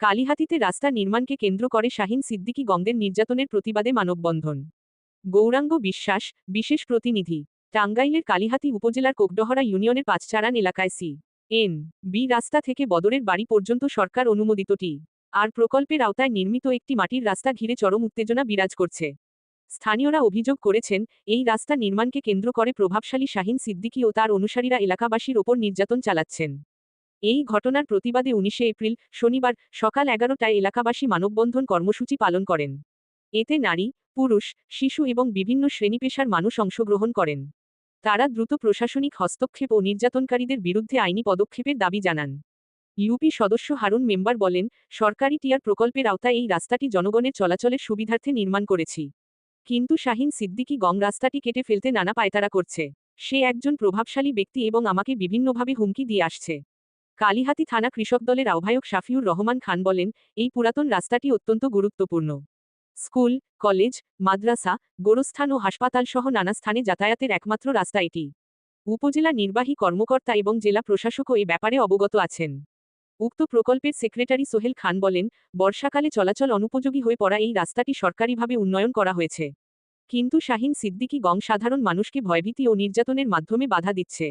কালিহাতিতে রাস্তা নির্মাণকে কেন্দ্র করে শাহিন সিদ্দিকী গঙ্গের নির্যাতনের প্রতিবাদে মানববন্ধন। গৌরাঙ্গ বিশ্বাস, বিশেষ প্রতিনিধি, টাঙ্গাইলের কালিহাতি উপজেলার কোকডহরা ইউনিয়নের পাঁচচারান এলাকায় সি, এন, বি রাস্তা থেকে বদরের বাড়ি পর্যন্ত সরকার অনুমোদিতটি আর প্রকল্পের আওতায় নির্মিত একটি মাটির রাস্তা ঘিরে চরম উত্তেজনা বিরাজ করছে। স্থানীয়রা অভিযোগ করেছেন, এই রাস্তা নির্মাণকে কেন্দ্র করে প্রভাবশালী শাহিন সিদ্দিকী ও তার অনুসারীরা এলাকাবাসীর ওপর নির্যাতন চালাচ্ছেন। এই ঘটনার প্রতিবাদে উনিশে এপ্রিল, শনিবার, সকাল এগারোটায় এলাকাবাসী মানববন্ধন কর্মসূচি পালন করেন। এতে নারী, পুরুষ, শিশু এবং বিভিন্ন শ্রেণীপেশার মানুষ অংশগ্রহণ করেন। তারা দ্রুত প্রশাসনিক হস্তক্ষেপ ও নির্যাতনকারীদের বিরুদ্ধে আইনি পদক্ষেপের দাবি জানান। ইউপি সদস্য হারুন মেম্বার বলেন, সরকারি টিয়ার প্রকল্পের আওতায় এই রাস্তাটি জনগণের চলাচলের সুবিধার্থে নির্মাণ করেছি। কিন্তু শাহিন সিদ্দিকী গং রাস্তাটি কেটে ফেলতে নানা পায়তারা করছে। সে একজন প্রভাবশালী ব্যক্তি এবং আমাকে বিভিন্নভাবে হুমকি দিয়ে আসছে। কালিহাতি থানা কৃষক দলের আহ্বায়ক শাফিউর রহমান খান বলেন, এই পুরাতন রাস্তাটি অত্যন্ত গুরুত্বপূর্ণ। স্কুল, কলেজ, মাদ্রাসা, গোরস্থান ও হাসপাতাল সহ নানা স্থানে যাতায়াতের একমাত্র রাস্তা এটি। উপজেলা নির্বাহী কর্মকর্তা এবং জেলা প্রশাসকও এ ব্যাপারে অবগত আছেন। উক্ত প্রকল্পের সেক্রেটারি সোহেল খান বলেন, বর্ষাকালে চলাচল অনুপযোগী হয়ে পড়া এই রাস্তাটি সরকারিভাবে উন্নয়ন করা হয়েছে। কিন্তু শাহিন সিদ্দিকী গং সাধারণ মানুষকে ভয়ভীতি ও নির্যাতনের মাধ্যমে বাধা দিচ্ছে।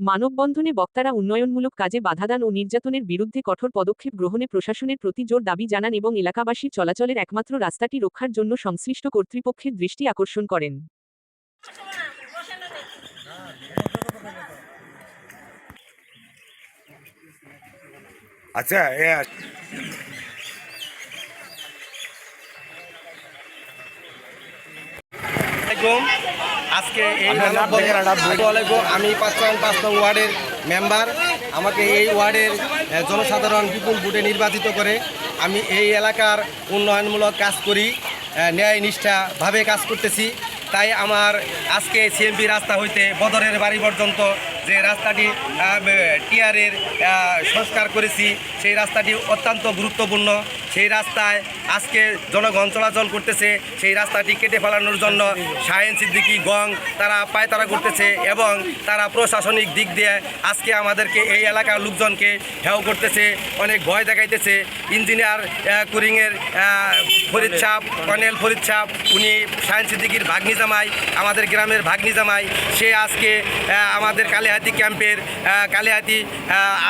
মানববন্ধনে বক্তারা উন্নয়নমূলক কাজে বাধাদান ও নির্যাতনের বিরুদ্ধে কঠোর পদক্ষেপ গ্রহণে প্রশাসনের প্রতি জোর দাবি জানান এবং এলাকাবাসীর চলাচলের একমাত্র রাস্তাটি রক্ষার জন্য সংশ্লিষ্ট কর্তৃপক্ষের দৃষ্টি আকর্ষণ করেন। আচ্ছা আজকে এই আমি পাঁচ নং পাঁচ নং ওয়ার্ডের মেম্বার। আমাকে এই ওয়ার্ডের জনসাধারণ বিপুল ভোটে নির্বাচিত করে আমি এই এলাকার উন্নয়নমূলক কাজ করি ন্যায় নিষ্ঠাভাবে কাজ করতেছি। তাই আমার আজকে সিএমপি রাস্তা হইতে বদরের বাড়ি পর্যন্ত যে রাস্তাটি টিআরের সংস্কার করেছি সেই রাস্তাটি অত্যন্ত গুরুত্বপূর্ণ। সেই রাস্তায় আজকে জনগণ চলাচল করতেছে, সেই রাস্তাটি কেটে ফেলানোর জন্য শাহেন সিদ্দিকি, গং, তারা পায়তারা করতেছে এবং তারা প্রশাসনিক দিক দিয়ে আজকে আমাদেরকে এই এলাকার লোকজনকে হেও করতেছে, অনেক ভয় দেখাইতেছে। ইঞ্জিনিয়ার কুরিংয়ের ফরিদ সাহ কর্নেল ফরিদ উনি শাহেন সিদ্দিকির ভাগ্নি জামাই, আমাদের গ্রামের ভাগ্নি জামাই, সে আজকে আমাদের কালিহাতি ক্যাম্পের কালিহাতি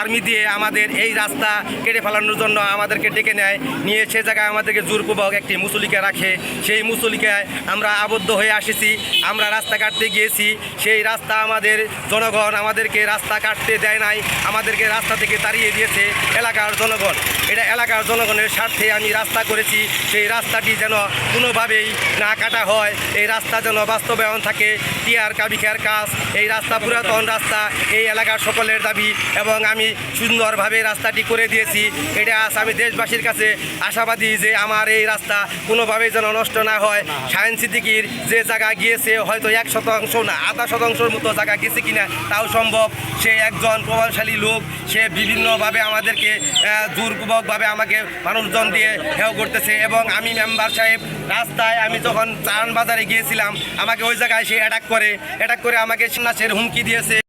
আর্মি দিয়ে আমাদের এই রাস্তা কেটে ফেলানোর জন্য আমাদেরকে ডেকে নেয়। নিয়ে সে জায়গায় আমাদেরকে জোরপূর্বক একটি মুসলিকা রাখে। সেই মুসলিকায় আমরা আবদ্ধ হয়ে আসেছি। আমরা রাস্তা কাটতে গিয়েছি। সেই রাস্তা আমাদের জনগণ আমাদেরকে রাস্তা কাটতে দেয় নাই। আমাদেরকে রাস্তা থেকে তাড়িয়ে দিয়েছে এলাকার জনগণ। এটা এলাকার জনগণের স্বার্থে আমি রাস্তা করেছি। সেই রাস্তাটি যেন কোনোভাবেই না কাটা হয়। এই রাস্তা যেন বাস্তবায়ন থাকে। টিয়ার কাবিখার কাজ এই রাস্তা পুরাতন রাস্তা এই এলাকার সকলের দাবি এবং আমি সুন্দরভাবে রাস্তাটি করে দিয়েছি। এটা আজ আমি দেশবাসীর কাছে আশাবাদী যে আমার এই রাস্তা কোনোভাবেই যেন নষ্ট না হয়। সায়েন্স সিদ্দিকির যে জায়গা গিয়েছে হয়তো এক শতাংশ না আধা শতাংশের মতো জায়গা গেছে কিনা তাও সম্ভব। সে একজন প্রভাবশালী লোক সে বিভিন্নভাবে আমাদেরকে আহ, জোরপূর্বকভাবে আমাকে মানুষজন দিয়ে হেও করতেছে এবং আমি মেম্বার সাহেব রাস্তায় আমি যখন চারণ বাজারে গিয়েছিলাম, আমাকে ওই জায়গায় সে অ্যাটাক করে। অ্যাটাক করে আমাকে সন্ন্যাসের হুমকি দিয়েছে।